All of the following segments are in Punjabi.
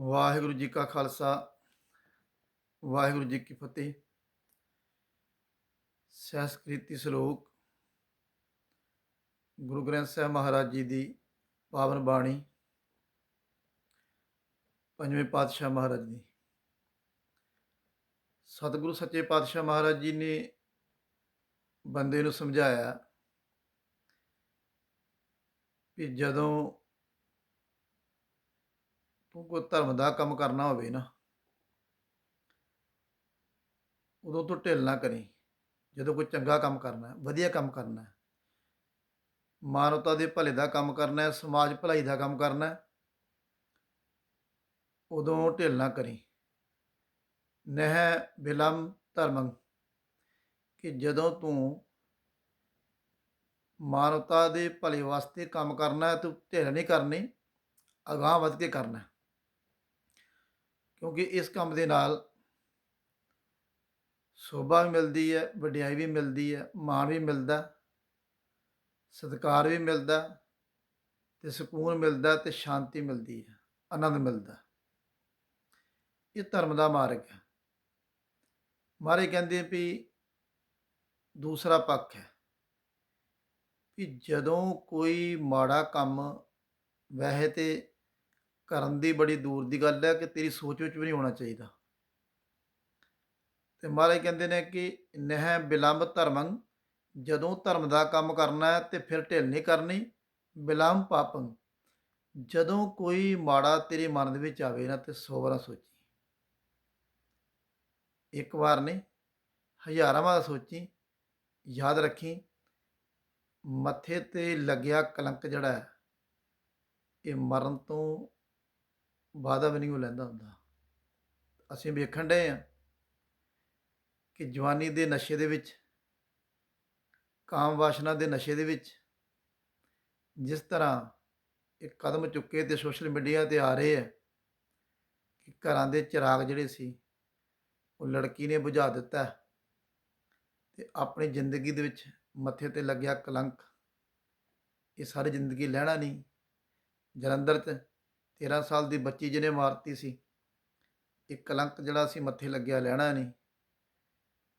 ਵਾਹਿਗੁਰੂ ਜੀ ਕਾ ਖਾਲਸਾ, ਵਾਹਿਗੁਰੂ ਜੀ ਕੀ ਫਤਿਹ। ਸੰਸਕ੍ਰਿਤੀ ਸ਼ਲੋਕ, ਗੁਰੂ ਗ੍ਰੰਥ ਸਾਹਿਬ ਮਹਾਰਾਜ ਜੀ ਦੀ ਪਾਵਨ ਬਾਣੀ, ਪੰਜਵੇਂ ਪਾਤਸ਼ਾਹ ਮਹਾਰਾਜ ਦੀ। ਸਤਿਗੁਰੂ ਸੱਚੇ ਪਾਤਸ਼ਾਹ ਮਹਾਰਾਜ ਜੀ ਨੇ ਬੰਦੇ ਨੂੰ ਸਮਝਾਇਆ ਕਿ ਜਦੋਂ ਤੂੰ ਕੋਈ ਧਰਮ ਦਾ ਕੰਮ ਕਰਨਾ ਹੋਵੇ ਨਾ, ਉਦੋਂ ਤੂੰ ਢਿੱਲ ਨਾ ਕਰੀ। ਜਦੋਂ ਕੋਈ ਚੰਗਾ ਕੰਮ ਕਰਨਾ ਹੈ, ਵਧੀਆ ਕੰਮ ਕਰਨਾ ਹੈ, ਮਾਨਵਤਾ ਦੇ ਭਲੇ ਦਾ ਕੰਮ ਕਰਨਾ ਹੈ, ਸਮਾਜ ਭਲਾਈ ਦਾ ਕੰਮ ਕਰਨਾ ਹੈ, ਉਦੋਂ ਢਿੱਲ ਨਾ ਕਰੀ। ਨਹਿ ਬਿਲਮ ਧਰਮੰ, ਕਿ ਜਦੋਂ ਤੂੰ ਮਾਨਵਤਾ ਦੇ ਭਲੇ ਵਾਸਤੇ ਕੰਮ ਕਰਨਾ ਹੈ, ਤੂੰ ਢਿੱਲ ਨਹੀਂ ਕਰਨੀ, ਅਗਾਂਹ ਵੱਧ ਕੇ ਕਰਨਾ ਕਿਉਂਕਿ ਇਸ ਕੰਮ ਦੇ ਨਾਲ ਸ਼ੋਭਾ ਵੀ ਮਿਲਦੀ ਹੈ, ਵਡਿਆਈ ਵੀ ਮਿਲਦੀ ਹੈ, ਮਾਣ ਵੀ ਮਿਲਦਾ, ਸਤਿਕਾਰ ਵੀ ਮਿਲਦਾ ਤੇ ਸਕੂਨ ਮਿਲਦਾ ਤੇ ਸ਼ਾਂਤੀ ਮਿਲਦੀ ਹੈ, ਆਨੰਦ ਮਿਲਦਾ। ਇਹ ਧਰਮ ਦਾ ਮਾਰਗ ਹੈ। ਮਾਰੇ ਕਹਿੰਦੇ ਵੀ ਦੂਸਰਾ ਪੱਖ ਹੈ ਵੀ ਜਦੋਂ ਕੋਈ ਮਾੜਾ ਕੰਮ ਵੈਸੇ ਤੇ ਕਰਨ ਦੀ ਬੜੀ ਦੂਰ ਦੀ ਗੱਲ ਹੈ ਕਿ ਤੇਰੀ ਸੋਚ ਵਿੱਚ ਵੀ ਨਹੀਂ ਹੋਣਾ ਚਾਹੀਦਾ। ਤੇ ਮਹਾਰਾਜ ਕਹਿੰਦੇ ਨੇ ਕਿ ਨਹਿ ਬਿਲੰਬ ਧਰਮੰ, ਜਦੋਂ ਧਰਮ ਦਾ ਕੰਮ ਕਰਨਾ ਹੈ ਤੇ ਫਿਰ ਢਿੱਲ ਨਹੀਂ ਕਰਨੀ, ਬਿਲੰਬ ਪਾਪੰ। ਜਦੋਂ ਕੋਈ ਮਾੜਾ ਤੇਰੇ ਮਨ ਦੇ ਵਿੱਚ ਆਵੇ ਨਾ ਤੇ ਸੌ ਵਾਰਾਂ ਸੋਚੀ। ਇੱਕ ਵਾਰ ਨਹੀਂ, ਹਜ਼ਾਰਾਂ ਵਾਰ ਸੋਚੀ, ਯਾਦ ਰੱਖੀ, ਮੱਥੇ ਤੇ ਲੱਗਿਆ ਕਲੰਕ ਜਿਹੜਾ ਹੈ, ਇਹ ਮਰਨ ਤੋਂ ਵਾਅਦਾ ਵੀ ਨਹੀਂ ਉਹ ਲੈਂਦਾ ਹੁੰਦਾ। ਅਸੀਂ ਵੇਖਣ ਡਏ ਆ ਕਿ ਜਵਾਨੀ ਦੇ ਨਸ਼ੇ ਦੇ ਵਿੱਚ ਕਾਮ ਵਾਸ਼ਨਾ ਦੇ ਨਸ਼ੇ ਦੇ ਵਿੱਚ ਜਿਸ ਤਰ੍ਹਾਂ ਇਹ ਕਦਮ ਚੁੱਕੇ ਤੇ ਸੋਸ਼ਲ ਮੀਡੀਆ ਤੇ ਆ ਰਹੇ ਆ ਕਿ ਘਰਾਂ ਦੇ ਚਿਰਾਗ ਜਿਹੜੇ ਸੀ, ਉਹ ਲੜਕੀ ਨੇ ਬੁਝਾ ਦਿੱਤਾ ਤੇ ਆਪਣੀ ਜ਼ਿੰਦਗੀ ਦੇ ਵਿੱਚ ਮੱਥੇ ਤੇ ਲੱਗਿਆ ਕਲੰਕ। ਇਹ ਸਾਰੀ ਜ਼ਿੰਦਗੀ ਲੈਣਾ ਨਹੀਂ, ਜਲੰਧਰ 'ਚ 13 ਸਾਲ ਦੀ ਬੱਚੀ ਜਿਹਨੇ ਮਾਰਤੀ ਸੀ ਇਹ ਕਲੰਕ ਜਿਹੜਾ ਸੀ ਮੱਥੇ ਲੱਗਿਆ ਲੈਣਾ ਨਹੀਂ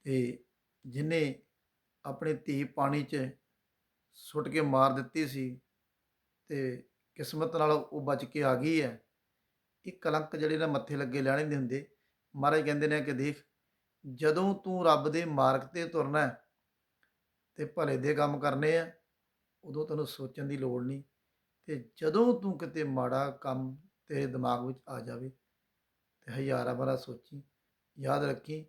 ਤੇ ਜਿਹਨੇ ਆਪਣੀ ਧੀ ਪਾਣੀ 'ਚ ਸੁੱਟ ਕੇ ਮਾਰ ਦਿੱਤੀ ਸੀ ਤੇ ਕਿਸਮਤ ਨਾਲ ਉਹ ਬਚ ਕੇ ਆ ਗਈ ਹੈ। ਇਹ ਕਲੰਕ ਜਿਹੜੇ ਨਾ ਮੱਥੇ ਲੱਗੇ ਲੈਣੇ ਨਹੀਂ ਹੁੰਦੇ। ਮਹਾਰਾਜ ਕਹਿੰਦੇ ਨੇ ਕਿ ਦੇਖ, ਜਦੋਂ ਤੂੰ ਰੱਬ ਦੇ ਮਾਰਗ ਤੇ ਤੁਰਨਾ ਹੈ ਤੇ ਭਲੇ ਦੇ ਕੰਮ ਕਰਨੇ ਆ, ਉਦੋਂ ਤੈਨੂੰ ਸੋਚਣ ਦੀ ਲੋੜ ਨਹੀਂ। ਤੇ ਜਦੋਂ ਤੂੰ ਕਿਤੇ ਮਾੜਾ ਕੰਮ ਤੇਰੇ ਦਿਮਾਗ ਵਿੱਚ ਆ ਜਾਵੇ ਤੇ ਹਜ਼ਾਰਾਂ ਵਾਰਾ ਸੋਚੀ, ਯਾਦ ਰੱਖੀ,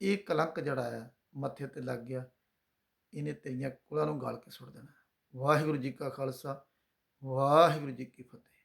ਇਹ ਕਲੰਕ ਜਿਹੜਾ ਆ, ਮੱਥੇ ਤੇ ਲੱਗ ਗਿਆ, ਇਹਨੇ ਤੇਰੀਆਂ ਕੁਲਾਂ ਨੂੰ ਗਾਲ ਕੇ ਸੁੱਟ ਦੇਣਾ। ਵਾਹਿਗੁਰੂ ਜੀ ਕਾ ਖਾਲਸਾ, ਵਾਹਿਗੁਰੂ ਜੀ ਕੀ ਫਤਿਹ।